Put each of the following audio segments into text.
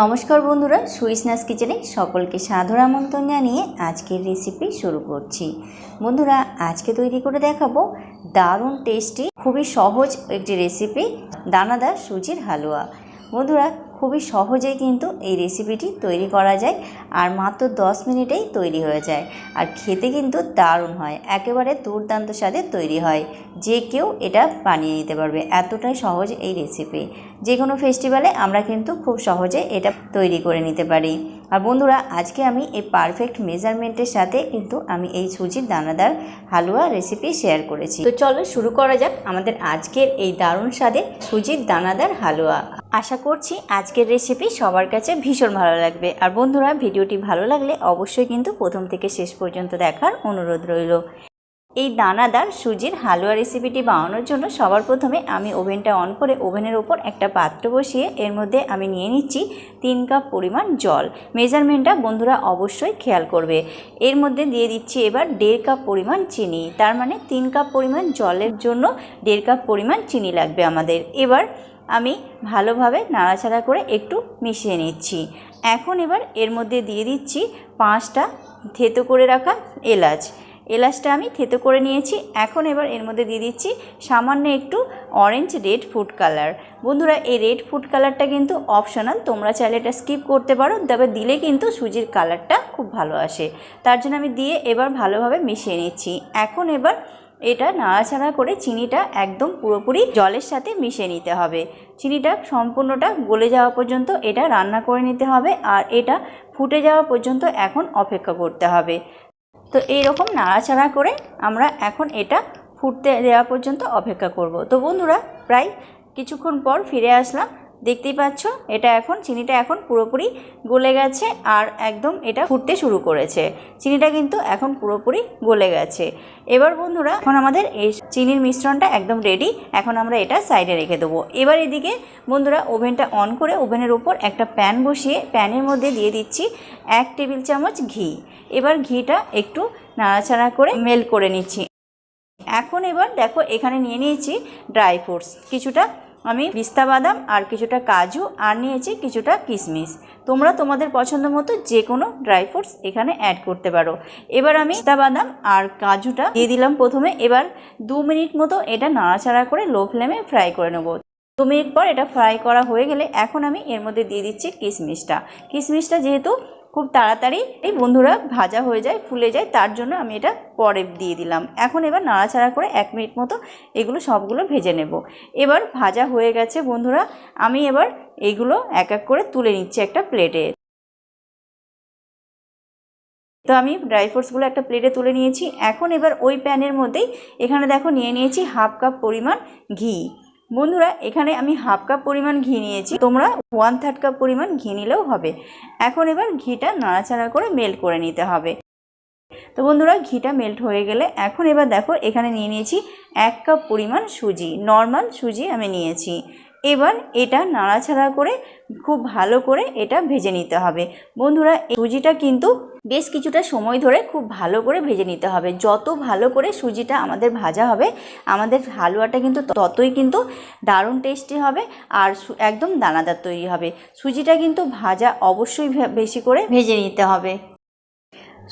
নমস্কার বন্ধুরা, সুইসনাস কিচেনে সকলকে সাদর আমন্ত্রণ জানিয়ে আজকের রেসিপি শুরু করছি। বন্ধুরা, আজকে তৈরি করে দেখাবো দারুণ টেস্টি খুবই সহজ একটি রেসিপি দানাদার সুজির হালুয়া। বন্ধুরা খুবই সহজেই কিন্তু এই রেসিপিটি তৈরি করা যায় আর মাত্র দশ মিনিটেই তৈরি হয়ে যায়। আর খেতে কিন্তু দারুণ হয়, একেবারে দুর্দান্ত স্বাদে তৈরি হয়। যে কেউ এটা বানিয়ে নিতে পারবে, এতটাই সহজ এই রেসিপি যে কোনো ফেস্টিভ্যালে আমরা কিন্তু খুব সহজে এটা তৈরি করে নিতে পারি। আর বন্ধুরা, আজকে আমি এই পারফেক্ট মেজারমেন্টের সাথে কিন্তু আমি এই সুজির দানাদার হালুয়া রেসিপি শেয়ার করেছি। তো চলো শুরু করা যাক আমাদের আজকের এই দারুণ স্বাদে সুজির দানাদার হালুয়া। আশা করছি আজকের রেসিপি সবার কাছে ভীষণ ভালো লাগবে। আর বন্ধুরা, ভিডিওটি ভালো লাগলে অবশ্যই কিন্তু প্রথম থেকে শেষ পর্যন্ত দেখার অনুরোধ রইল। এই দানাদার সুজির হালুয়া রেসিপিটি বানানোর জন্য সবার প্রথমে আমি ওভেনটা অন করে ওভেনের ওপর একটা পাত্র বসিয়ে এর মধ্যে আমি নিয়ে নিচ্ছি তিন কাপ পরিমাণ জল। মেজারমেন্টটা বন্ধুরা অবশ্যই খেয়াল করবে। এর মধ্যে দিয়ে দিচ্ছি এবার দেড় কাপ পরিমাণ চিনি। তার মানে তিন কাপ পরিমাণ জলের জন্য দেড় কাপ পরিমাণ চিনি লাগবে আমাদের। এবার আমি ভালোভাবে নাড়াচাড়া করে একটু মিশিয়ে নিচ্ছি। এখন এবার এর মধ্যে দিয়ে দিচ্ছি পাঁচটা থেতো করে রাখা এলাচ। এলাচটা আমি থেতো করে নিয়েছি। এখন এবার এর মধ্যে দিয়ে দিচ্ছি সামান্য একটু অরেঞ্জ রেড ফুড কালার বন্ধুরা, এই রেড ফুড কালারটা কিন্তু অপশনাল তোমরা চাইলে এটা স্কিপ করতে পারো। তবে দিলে কিন্তু সুজির কালারটা খুব ভালো আসে। তার জন্য আমি দিয়ে এবার ভালোভাবে মিশিয়ে নিচ্ছি। এখন এবার এটা নাড়াচাড়া করে চিনিটা একদম পুরোপুরি জলের সাথে মিশে নিতে হবে। চিনিটা সম্পূর্ণটা গলে যাওয়া পর্যন্ত এটা রান্না করে নিতে হবে আর এটা ফুটে যাওয়া পর্যন্ত এখন অপেক্ষা করতে হবে। তো এইরকম নাড়াচাড়া করে আমরা এখন এটা ফুটতে দেওয়া পর্যন্ত অপেক্ষা করব। তো বন্ধুরা, প্রায় কিছুক্ষণ পর ফিরে আসলাম। দেখতেই পাচ্ছ? এটা এখন, চিনিটা এখন পুরোপুরি গলে গেছে আর একদম এটা ফুটতে শুরু করেছে। চিনিটা কিন্তু এখন পুরোপুরি গলে গেছে। এবার বন্ধুরা, এখন আমাদের এই চিনির মিশ্রণটা একদম রেডি এখন আমরা এটা সাইডে রেখে দেবো। এবার এদিকে বন্ধুরা ওভেনটা অন করে ওভেনের উপর একটা প্যান বসিয়ে প্যানের মধ্যে দিয়ে দিচ্ছি এক টেবিল চামচ ঘি। এবার ঘিটা একটু নাড়াচাড়া করে মেল করে নিচ্ছি। এখন এবার দেখো, এখানে নিয়ে নিয়েছি ড্রাই ফ্রুটস কিছুটা আমি পিস্তা বাদাম আর কিছুটা কাজু আর নিয়েছি কিছুটা কিশমিশ। তোমরা তোমাদের পছন্দ মতো যে কোনো ড্রাই ফ্রুটস এখানে অ্যাড করতে পারো। এবার আমি পিস্তা বাদাম আর কাজুটা দিয়ে দিলাম প্রথমে। এবার দু মিনিট মতো এটা নাড়াচাড়া করে লো ফ্লেমে ফ্রাই করে নেব। দু মিনিট পর এটা ফ্রাই করা হয়ে গেলে এখন আমি এর মধ্যে দিয়ে দিচ্ছি কিশমিশটা। কিশমিশটা যেহেতু খুব তাড়াতাড়ি এই বন্ধুরা ভাজা হয়ে যায়, ফুলে যায়, তার জন্য আমি এটা পরে দিয়ে দিলাম। এখন এবার নাড়াচাড়া করে এক মিনিট মতো এগুলো সবগুলো ভেজে নেব। এবার ভাজা হয়ে গেছে বন্ধুরা, আমি এবার এইগুলো এক এক করে তুলে নিচ্ছি একটা প্লেটে। তো আমি ড্রাই ফ্রুটসগুলো একটা প্লেটে তুলে নিয়েছি। এখন এবার ওই প্যানের মধ্যেই এখানে দেখো নিয়ে নিয়েছি হাফ কাপ পরিমাণ ঘি। বন্ধুরা, এখানে আমি হাফ কাপ পরিমাণ ঘি নিয়েছি। তোমরা ওয়ান থার্ড কাপ পরিমাণ ঘি নিলেও হবে। এখন এবার ঘিটা নাড়াচাড়া করে মেল্ট করে নিতে হবে। তো বন্ধুরা, ঘিটা মেল্ট হয়ে গেলে এখন এবার দেখো, এখানে নিয়ে নিয়েছি এক কাপ পরিমাণ সুজি। নর্মাল সুজি আমি নিয়েছি। এবার এটা নাড়াছাড়া করে খুব ভালো করে এটা ভেজে নিতে হবে। বন্ধুরা সুজিটা কিন্তু বেশ কিছুটা সময় ধরে খুব ভালো করে ভেজে নিতে হবে। যত ভালো করে সুজিটা আমাদের ভাজা হবে, আমাদের হালুয়াটা কিন্তু ততই কিন্তু দারুণ টেস্টি হবে আর একদম দানাদার তৈরি হবে। সুজিটা কিন্তু ভাজা অবশ্যই বেশি করে ভেজে নিতে হবে।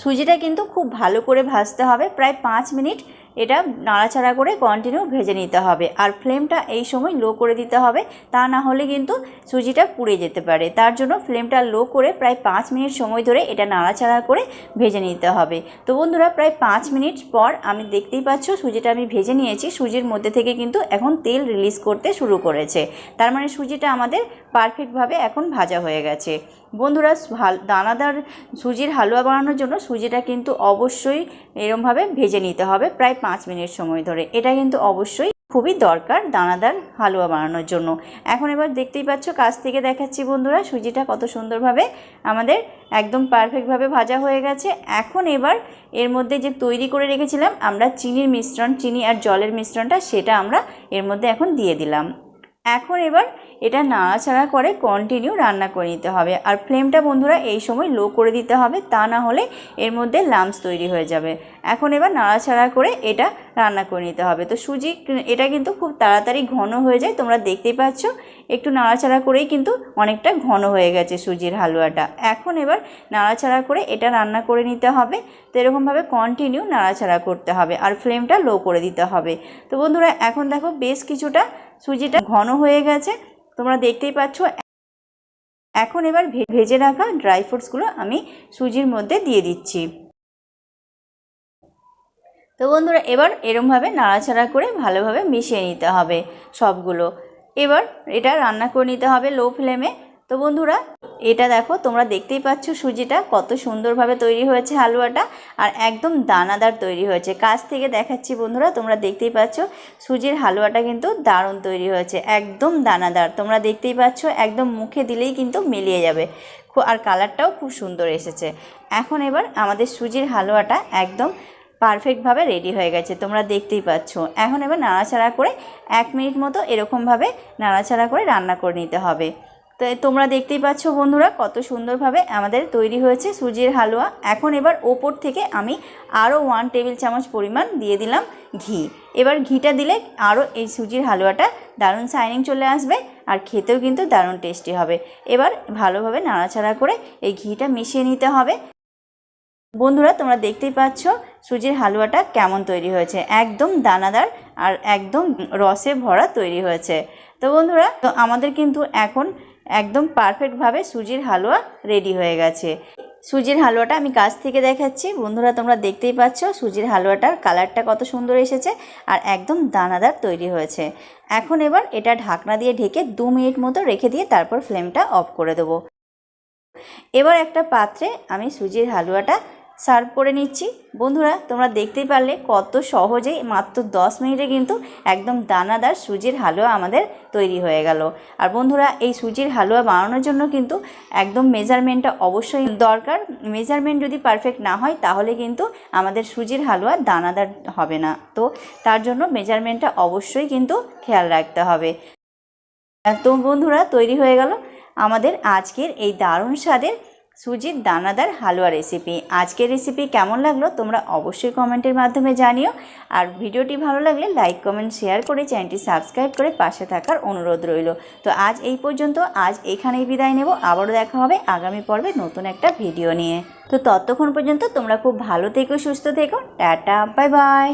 সুজিটা কিন্তু খুব ভালো করে ভাজতে হবে, প্রায় পাঁচ মিনিট এটা নাড়াচাড়া করে কন্টিনিউ ভেজে নিতে হবে। আর ফ্লেমটা এই সময় লো করে দিতে হবে, তা না হলে কিন্তু সুজিটা পুড়ে যেতে পারে। তার জন্য ফ্লেমটা লো করে প্রায় পাঁচ মিনিট সময় ধরে এটা নাড়াচাড়া করে ভেজে নিতে হবে। তো বন্ধুরা, প্রায় পাঁচ মিনিট পর আমি দেখতেই পাচ্ছ সুজিটা আমি ভেজে নিয়েছি। সুজির মধ্যে থেকে কিন্তু এখন তেল রিলিজ করতে শুরু করেছে। তার মানে সুজিটা আমাদের পারফেক্টভাবে এখন ভাজা হয়ে গেছে। বন্ধুরা দানাদার সুজির হালুয়া বানানোর জন্য সুজিটা কিন্তু অবশ্যই এরমভাবে ভেজে নিতে হবে প্রায় পাঁচ মিনিট সময় ধরে। এটা কিন্তু অবশ্যই খুবই দরকার দানাদার হালুয়া বানানোর জন্য। এখন এবার দেখতেই পাচ্ছ, কাছ থেকে দেখাচ্ছি বন্ধুরা, সুজিটা কত সুন্দরভাবে আমাদের একদম পারফেক্টভাবে ভাজা হয়ে গেছে। এখন এবার এর মধ্যে যে তৈরি করে রেখেছিলাম, আমরা চিনির মিশ্রণ, চিনি আর জলের মিশ্রণটা, সেটা আমরা এর মধ্যে এখন দিয়ে দিলাম। এখন এবার এটা নাড়াচাড়া করে কন্টিনিউ রান্না করে নিতে হবে। আর ফ্লেমটা বন্ধুরা এই সময় লো করে দিতে হবে, তা না হলে এর মধ্যে লামস তৈরি হয়ে যাবে। এখন এবার নাড়াচাড়া করে এটা রান্না করে নিতে হবে। তো সুজি, এটা কিন্তু খুব তাড়াতাড়ি ঘন হয়ে যায়, তোমরা দেখতেই পাচ্ছ। একটু নাড়াচাড়া করেই কিন্তু অনেকটা ঘন হয়ে গেছে সুজির হালুয়াটা। এখন এবার নাড়াচাড়া করে এটা রান্না করে নিতে হবে। তো এরকমভাবে কন্টিনিউ নাড়াচাড়া করতে হবে। আর ফ্লেমটা লো করে দিতে হবে। তো বন্ধুরা, এখন দেখো বেশ কিছুটা সুজিটা ঘন হয়ে গেছে। তোমরা দেখতেই পাচ্ছ, এখন এবার ভেজে রাখা ড্রাই ফ্রুটসগুলো আমি সুজির মধ্যে দিয়ে দিচ্ছি। তো বন্ধুরা, এবার এরমভাবে নাড়াচাড়া করে ভালোভাবে মিশিয়ে নিতে হবে সবগুলো। এবার এটা রান্না করে নিতে হবে লো ফ্লেমে তো বন্ধুরা এটা দেখো, তোমরা দেখতেই পাচ্ছ সুজিটা কত সুন্দরভাবে তৈরি হয়েছে হালুয়াটা আর একদম দানাদার তৈরি হয়েছে। কাছ থেকে দেখাচ্ছি বন্ধুরা, তোমরা দেখতেই পাচ্ছ সুজির হালুয়াটা কিন্তু দারুণ তৈরি হয়েছে, একদম দানাদার। তোমরা দেখতেই পাচ্ছ একদম মুখে দিলেই কিন্তু মিলিয়ে যাবে। আর কালারটাও খুব সুন্দর এসেছে। এখন এবার আমাদের সুজির হালুয়াটা একদম পারফেক্টভাবে রেডি হয়ে গেছে, তোমরা দেখতেই পাচ্ছ। এখন এবার নাড়াচাড়া করে এক মিনিট মতো এরকমভাবে নাড়াচাড়া করে রান্না করে নিতে হবে। তো তোমরা দেখতেই পাচ্ছ বন্ধুরা কত সুন্দরভাবে আমাদের তৈরি হয়েছে সুজির হালুয়া। এখন এবার ওপর থেকে আমি আরও ওয়ান টেবিল চামচ পরিমাণ দিয়ে দিলাম ঘি। এবার ঘিটা দিলে আরও এই সুজির হালুয়াটা দারুণ শাইনিং চলে আসবে আর খেতেও কিন্তু দারুণ টেস্টি হবে। এবার ভালোভাবে নাড়াচাড়া করে এই ঘিটা মিশিয়ে নিতে হবে। বন্ধুরা তোমরা দেখতেই পাচ্ছ সুজির হালুয়াটা কেমন তৈরি হয়েছে। একদম দানাদার আর একদম রসে ভরা তৈরি হয়েছে। তো বন্ধুরা, তো আমাদের কিন্তু এখন একদম পারফেক্টভাবে সুজির হালুয়া রেডি হয়ে গেছে। সুজির হালুয়াটা আমি কাছ থেকে দেখাচ্ছি। বন্ধুরা, তোমরা দেখতেই পাচ্ছ সুজির হালুয়াটার কালারটা কত সুন্দর এসেছে আর একদম দানাদার তৈরি হয়েছে। এখন এবার এটা ঢাকনা দিয়ে ঢেকে দু মিনিট মতো রেখে দিয়ে তারপর ফ্লেমটা অফ করে দেবো। এবার একটা পাত্রে আমি সুজির হালুয়াটা সার্ভ করে নিচ্ছি। বন্ধুরা, তোমরা দেখতেই পারলে কত সহজেই মাত্র দশ মিনিটে কিন্তু একদম দানাদার সুজির হালুয়া আমাদের তৈরি হয়ে গেল। আর বন্ধুরা, এই সুজির হালুয়া বানানোর জন্য কিন্তু একদম মেজারমেন্টটা অবশ্যই দরকার। মেজারমেন্ট যদি পারফেক্ট না হয়, তাহলে কিন্তু আমাদের সুজির হালুয়া দানাদার হবে না। তো তার জন্য মেজারমেন্টটা অবশ্যই কিন্তু খেয়াল রাখতে হবে। তো বন্ধুরা, তৈরি হয়ে গেল আমাদের আজকের এই দারুণ স্বাদের সুজির দানাদার হালুয়া রেসিপি আজকের রেসিপি কেমন লাগল তোমরা অবশ্যই কমেন্টের মাধ্যমে জানিও। আর ভিডিওটি ভালো লাগলে লাইক কমেন্ট শেয়ার করে চ্যানেলটি সাবস্ক্রাইব করে পাশে থাকার অনুরোধ রইল। তো আজ এই পর্যন্ত, আজ এখানেই বিদায় নেব। আবারও দেখা হবে আগামী পর্বে নতুন একটা ভিডিও নিয়ে। তো ততক্ষণ পর্যন্ত তোমরা খুব ভালো থেকো, সুস্থ থেকো। Tata bye bye